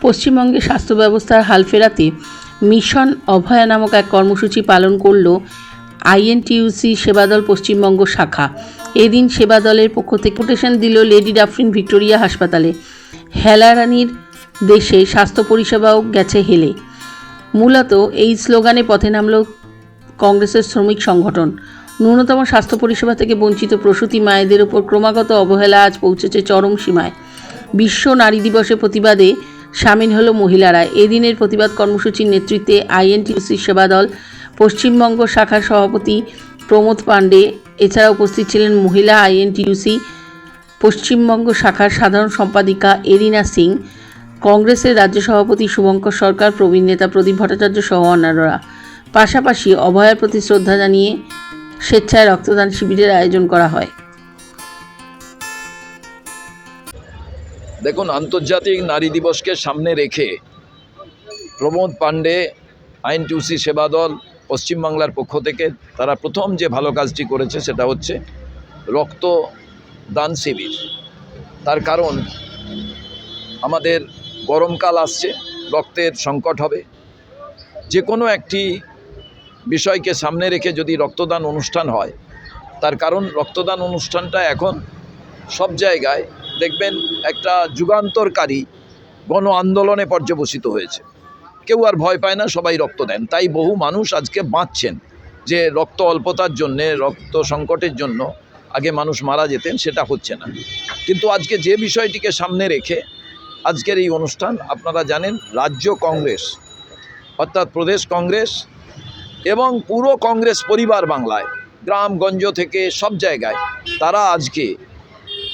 পশ্চিমবঙ্গে স্বাস্থ্য ব্যবস্থার হাল ফেরাতে মিশন অভয়া নামক এক কর্মসূচি পালন করল আইএনটিইউসি সেবাদল পশ্চিমবঙ্গ শাখা। এদিন সেবাদলের পক্ষ থেকে কোটেশন দিল লেডি ডাফরিন ভিক্টোরিয়া হাসপাতালে। হেলারানির দেশে স্বাস্থ্য পরিষেবাও গেছে হেলে। মূলত এই স্লোগানে পথে নামল কংগ্রেসের শ্রমিক সংগঠন। ন্যূনতম স্বাস্থ্য পরিষেবা থেকে বঞ্চিত প্রসূতি মায়েদের ওপর ক্রমাগত অবহেলা আজ পৌঁছেছে চরম সীমায়। বিশ্ব নারী দিবসের প্রতিবাদে সামিল হলো মহিলারা। এদিনের প্রতিবাদ কর্মসূচির নেতৃত্বে আইএনটিউসি সেবা দল, পশ্চিমবঙ্গ শাখার সভাপতি প্রমোদ পাণ্ডে এছাড়া উপস্থিত ছিলেন মহিলা আইএনটিউসি, পশ্চিমবঙ্গ শাখার সাধারণ সম্পাদিকা এরিনা সিং, কংগ্রেসের রাজ্য সভাপতি শুভঙ্কর সরকার, প্রবীণ নেতা প্রদীপ ভট্টাচার্য সহ অন্যান্যরা। পাশাপাশি অভয়ার প্রতি শ্রদ্ধা জানিয়ে স্বেচ্ছায় রক্তদান শিবিরের আয়োজন করা হয়। দেখুন, আন্তর্জাতিক নারী দিবসকে সামনে রেখে প্রমোদ পাণ্ডে, আইন টুসি সেবা দল পশ্চিমবাংলার পক্ষ থেকে তারা প্রথম যে ভালো কাজটি করেছে সেটা হচ্ছে রক্ত দান শিবির। তার কারণ, আমাদের গরমকাল আসছে, রক্তের সংকট হবে। যে কোনো একটি বিষয়কে সামনে রেখে যদি রক্তদান অনুষ্ঠান হয়, তার কারণ রক্তদান অনুষ্ঠানটা এখন সব জায়গায় দেখবেন একটা যুগান্তরকারী গণ আন্দোলনে পর্যবসিত হয়েছে। কেউ আর ভয় পায় না, সবাই রক্ত দেন। তাই বহু মানুষ আজকে বাঁচছেন যে রক্ত অল্পতার জন্যে, রক্ত সংকটের জন্য আগে মানুষ মারা যেতেন, সেটা হচ্ছে না। কিন্তু আজকে যে বিষয়টিকে সামনে রেখে আজকের এই অনুষ্ঠান, আপনারা জানেন, রাজ্য কংগ্রেস, অর্থাৎ প্রদেশ কংগ্রেস এবং পুরো কংগ্রেস পরিবার বাংলায়, গ্রামগঞ্জ থেকে সব জায়গায়, তারা আজকে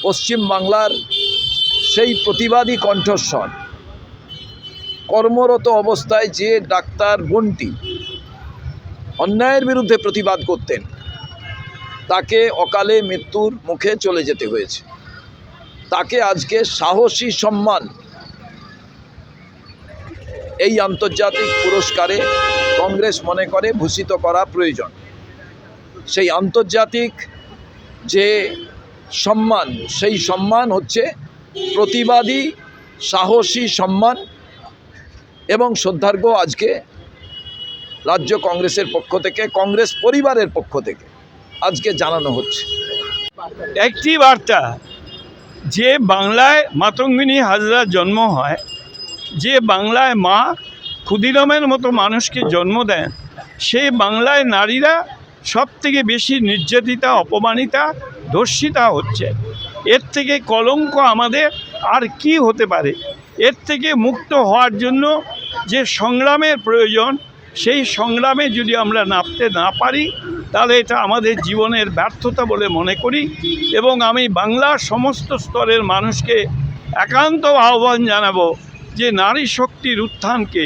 পশ্চিম বাংলার সেই প্রতিবাদী কণ্ঠস্বর, কর্মরত অবস্থায় যে ডাক্তার বোনটি অন্যায়ের বিরুদ্ধে প্রতিবাদ করতেন, তাকে অকালে মৃত্যুর মুখে চলে যেতে হয়েছে। তাকে আজকে সাহসী সম্মান এই আন্তর্জাতিক পুরস্কারে কংগ্রেস মনে করে ভূষিত করা প্রয়োজন। সেই আন্তর্জাতিক যে সম্মান, সেই সম্মান হচ্ছে প্রতিবাদী, সাহসী সম্মান এবং শ্রদ্ধার্ঘ আজকে রাজ্য কংগ্রেসের পক্ষ থেকে, কংগ্রেস পরিবারের পক্ষ থেকে আজকে জানানো হচ্ছে। একটি বার্তা, যে বাংলায় মাতঙ্গিনী হাজরার জন্ম হয়, যে বাংলায় মা ক্ষুদিরামের মতো মানুষকে জন্ম দেন সেই বাংলায় নারীরা সব থেকে বেশি নির্যাতিতা, অপমানিতা, ধর্ষিতা হচ্ছে। এর থেকে কলঙ্ক আমাদের আর কি হতে পারে? এর থেকে মুক্ত হওয়ার জন্য যে সংগ্রামের প্রয়োজন, সেই সংগ্রামে যদি আমরা নামতে না পারি, তাহলে এটা আমাদের জীবনের ব্যর্থতা বলে মনে করি এবং আমি বাংলার সমস্ত স্তরের মানুষকে একান্ত আহ্বান জানাব যে নারী শক্তির উত্থানকে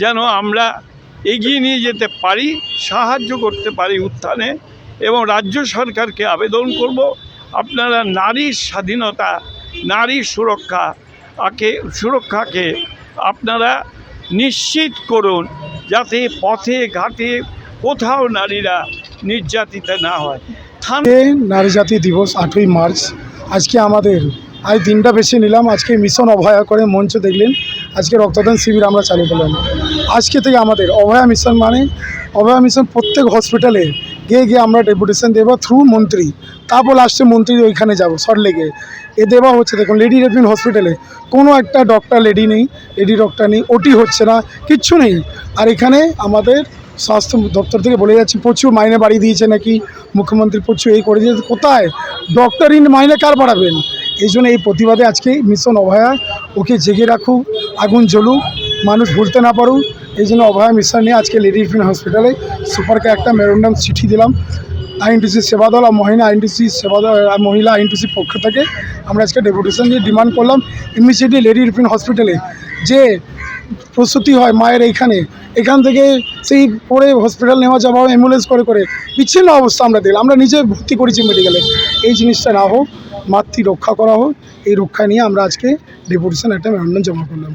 যেন আমরা এগিয়ে নিয়ে যেতে পারি, সাহায্য করতে পারি উত্থানে এবং রাজ্য সরকারকে আবেদন করব। আপনারা নারীর স্বাধীনতা, নারী সুরক্ষা আকে, সুরক্ষাকে আপনারা নিশ্চিত করুন যাতে পথে, ঘাটে কোথাও নারীরা নির্যাতিত না হয়। নারী জাতি দিবস আটই মার্চ। আজকে আমাদের, আজ দিনটা বেছে নিলাম। আজকে মিশন অভয়া করে মঞ্চ দেখলেন। আজকে রক্তদান শিবির আমরা চালু করলাম। আজকে থেকে আমাদের অভয়া মিশন মানে অভয়া মিশন প্রত্যেক হসপিটালে গিয়ে গিয়ে আমরা ডেপুটেশন দেবো থ্রু মন্ত্রী। তারপর লাস্টে মন্ত্রী ওইখানে যাব সল্টলেকে এ। দেওয়া হচ্ছে, দেখুন লেডি রেপিন হসপিটালে কোনো একটা ডক্টর লেডি নেই লেডি ডক্টর নেই ওটি হচ্ছে না, কিচ্ছু নেই। আর এখানে আমাদের স্বাস্থ্য দপ্তর থেকে বলে যাচ্ছে, প্রচুর মাইনে বাড়িয়ে দিয়েছে নাকি? মুখ্যমন্ত্রী প্রচুর এই করে দিয়েছে, কোথায়? ডক্টর ইন মাইনে কার বাড়াবেন? এই জন্য এই প্রতিবাদে আজকে মিশন অভয়া ওকে জেগে রাখুক। আগুন জ্বলুক, মানুষ ভুলতে না পারুক, এই জন্য অভয় মিশন নিয়ে আজকে লেডি রিফিন হসপিটালে সুপারকে একটা মেরুন্ডাম চিঠি দিলাম। আইএনটিসি সেবা দল আর মহিলা আইএনটিসি সেবা দল মহিলা আইএনটিসির পক্ষ থেকে আমরা আজকে ডেপুটেশন দিয়ে ডিমান্ড করলাম। ইমিডিয়েটলি লেডি রিফিন হসপিটালে যে প্রসূতি হয় মায়ের এইখানে। এখান থেকে সেই পরে হসপিটাল নেওয়া যাওয়া অ্যাম্বুলেন্স করে করে। বিচ্ছিন্ন অবস্থা আমরা দেখলাম। আমরা নিজে ভর্তি করেছি মেডিকেলে এই জিনিসটা না হোক, মাতৃ রক্ষা করা হোক, এই রক্ষা নিয়ে আমরা আজকে ডেপুটেশন একটা মেমোরেন্ডাম জমা করলাম।